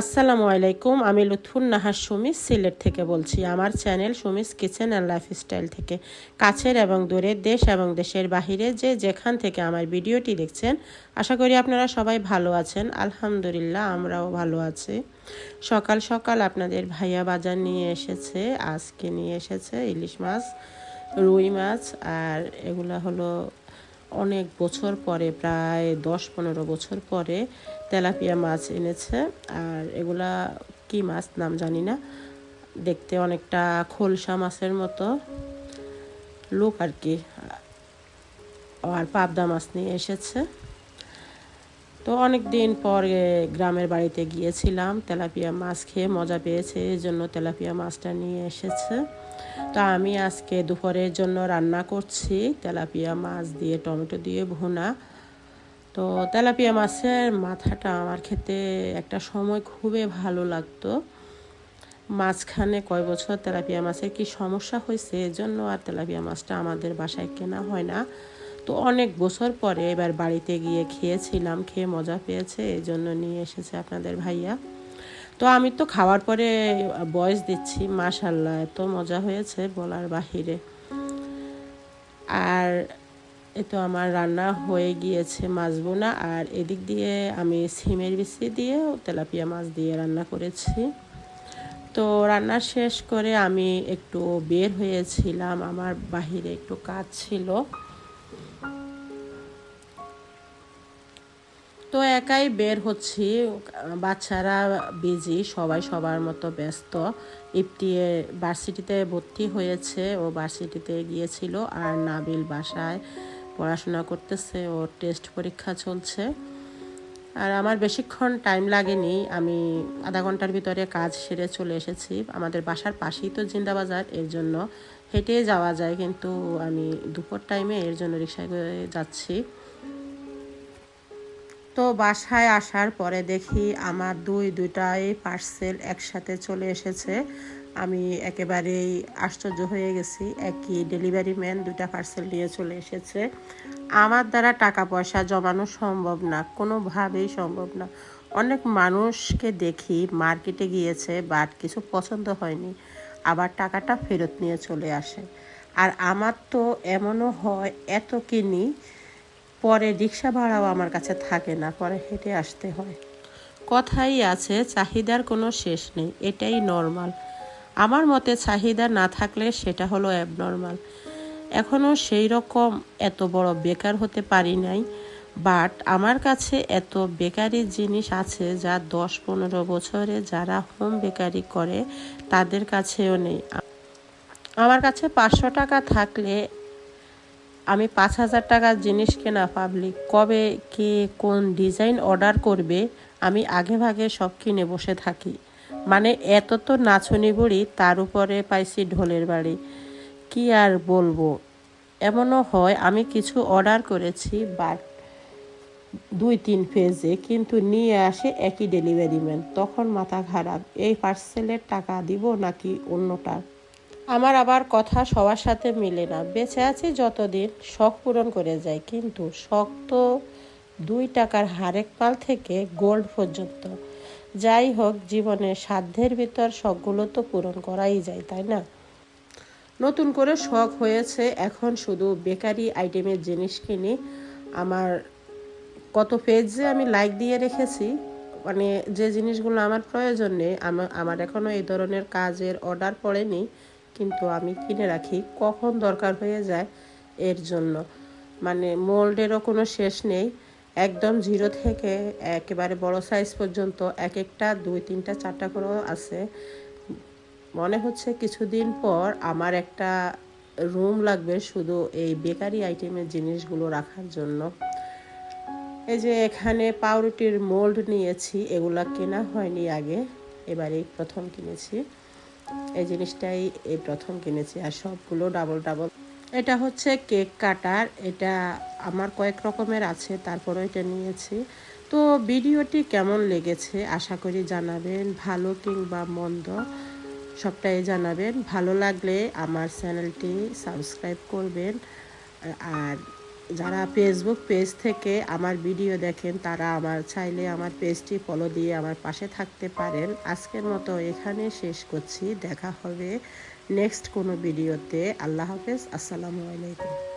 আসসালামু আলাইকুম, আমি লুৎফুন নাহার সুমিস সিলেট থেকে বলছি। আমার channel Sumi's kitchen and lifestyle থেকে। কাছের এবং দূরের দেশ এবং দেশের বাহিরে যে যেখান থেকে আমার ভিডিওটি দেখছেন, আশা করি আপনারা সবাই ভালো আছেন। আলহামদুলিল্লাহ, আমরাও ভালো আছি। সকাল সকাল আপনাদের ভাইয়া বাজার নিয়ে এসেছে, আজকে নিয়ে এসেছে ইলিশ মাছ, রুই মাছ, আর এগুলা হলো অনেক বছর পরে, প্রায় দশ পনেরো বছর পরে তেলাপিয়া মাছ এনেছে। আর এগুলা কি মাছ নাম জানি না। দেখতে অনেকটা খোলসা মাছের মতো লোক আর কি। আর পাবদা মাছ নিয়ে এসেছে। তো অনেক দিন পর গ্রামের বাড়িতে গিয়েছিলাম, তেলাপিয়া মাছ খেয়ে মজা পেয়েছে, এই জন্য তেলাপিয়া মাছটা নিয়ে এসেছে। তো আমি আজকে দুপুরের জন্য রান্না করছি, তেলাপিয়া মাছ দিয়ে, টমেটো দিয়ে ভুনা। তো তেলাপিয়া মাছের মাথাটা আমার খেতে একটা সময় খুবই ভালো লাগতো। মাঝখানে কয় বছর তেলাপিয়া মাছের কি সমস্যা হয়েছে? এজন্য আর তেলাপিয়া মাছটা আমাদের বাসায় কেনা হয় না। তো অনেক বছর পরে এবার বাড়িতে গিয়ে খেয়েছিলাম, খেয়ে মজা পেয়েছে এই জন্য নিয়ে এসেছে আপনাদের ভাইয়া। তো আমি তো খাওয়ার পরে বয়স দিচ্ছি মাশাল্লাহ এত মজা হয়েছে বলার বাহিরে। আর এ তো আমার রান্না হয়ে গিয়েছে মাছ বোনা, আর এদিক দিয়ে আমি সিমের বিচি দিয়েও তেলাপিয়া মাছ দিয়ে রান্না করেছি। তো রান্না শেষ করে আমি একটু বের হয়েছিলাম, আমার বাহিরে একটু কাজ ছিল। তো একাই বের হচ্ছি। বাচ্চারা বিজি সবাই সবার মতো ব্যস্ত। ইফটিয়ে ভার্সিটিতে ভর্তি হয়েছে, ও ভার্সিটিতে গিয়েছিল আর নাবিল বাসায় পড়াশোনা করতেছে ও টেস্ট পরীক্ষা চলছে। আর আমার বেশিক্ষণ টাইম লাগেনি, আমি আধা ঘণ্টার ভিতরে কাজ সেরে চলে এসেছি। আমাদের বাসার পাশেই তো জিন্দাবাজার এর জন্য হেঁটে যাওয়া যায়, কিন্তু আমি দুপুর টাইমে এর জন্য রিক্সায় যাচ্ছি। তো বাসায় আসার পরে দেখি আমার দুই দুটাই পার্সেল একসাথে চলে এসেছে। আমি একেবারেই আশ্চর্য হয়ে গেছি। একই ডেলিভারি ম্যান দুটা পার্সেল নিয়ে চলে এসেছে। আমার দ্বারা টাকা পয়সা জমানো সম্ভব না, কোনোভাবেই সম্ভব না। অনেক মানুষকে দেখি মার্কেটে গিয়েছে বাট কিছু পছন্দ হয়নি। আবার টাকাটা ফেরত নিয়ে চলে আসে। আর আমার তো এমনও হয়, এত কিনি পরে রিক্সা ভাড়াও আমার কাছে থাকে না, পরে হেঁটে আসতে হয়। কথাই আছে, চাহিদার কোনো শেষ নেই, এটাই নর্মাল আমার মতে চাহিদা না থাকলে সেটা হলো অ্যাবনর্মাল এখনও সেই রকম এত বড় বেকার হতে পারি নাই বাট আমার কাছে এত বেকারি জিনিস আছে যা দশ পনেরো বছরে যারা হোম বেকারি করে, তাদের কাছেও নেই। আমার কাছে পাঁচশো টাকা থাকলে আমি পাঁচ হাজার টাকার জিনিস কেনা পাবলিক কবে কে কোন ডিজাইন অর্ডার করবে, আমি আগে ভাগে সব কিনে বসে থাকি। মানে এত তো নাচনি বুড়ি, তার উপরে পাইছি ঢোলের বাড়ি। কি আর বলব? এমনও হয় আমি কিছু অর্ডার করেছি বাট দুই তিন পেজে কিন্তু নিয়ে আসে একই ডেলিভারি ম্যান তখন মাথা খারাপ, এই পার্সেলের টাকা দিব নাকি অন্যটা আমার আবার কথা সবার সাথে মিলে না। বেঁচে আছি যতদিন, শখ পূরণ করে যায় কিন্তু শখ তো দুই টাকার হারেক পাল থেকে গোল্ড পর্যন্ত। যাই হোক, জীবনে সাধ্যের ভিতর শখগুলো তো পূরণ করাই যায়, তাই না? নতুন করে শখ হয়েছে, এখন শুধু বেকারি আইটেমের জিনিস কিনি। আমার কত পেজে আমি লাইক দিয়ে রেখেছি মানে যে জিনিসগুলো আমার প্রয়োজন নেই আমার এখনও এই ধরনের কাজের অর্ডার পড়েনি। কিন্তু আমি কিনে রাখি। কখন দরকার হয়ে যায় এর জন্য। মানে মোল্ডেরও কোনো শেষ নেই। একদম জিরো থেকে একেবারে বড় সাইজ পর্যন্ত এক একটা দুই, তিনটা, চারটা করেও আছে। মনে হচ্ছে কিছুদিন পর আমার একটা রুম লাগবে শুধু এই বেকারি আইটেমের জিনিসগুলো রাখার জন্য। এই যে এখানে পাউরুটির মোল্ড নিয়েছি, এগুলা কেনা হয়নি আগে। এবারেই প্রথম কিনেছি। এই জিনিসটাই এই প্রথম কিনেছি আর সবগুলো ডাবল ডাবল এটা হচ্ছে কেক কাটার, এটা আমার কয়েক রকমের আছে তারপরে এটা নিয়েছি। তো ভিডিওটি কেমন লেগেছে আশা করি জানাবেন, ভালো কিংবা মন্দ সবটাই জানাবেন। ভালো লাগলে আমার চ্যানেলটি সাবস্ক্রাইব করবেন, আর যারা ফেসবুক পেজ থেকে আমার ভিডিও দেখেন, তারা আমার, চাইলে আমার পেজটি ফলো দিয়ে আমার পাশে থাকতে পারেন। আজকের মতো এখানে শেষ করছি। দেখা হবে নেক্সট কোনো ভিডিওতে আল্লাহ হাফেজ। আসসালামু আলাইকুম।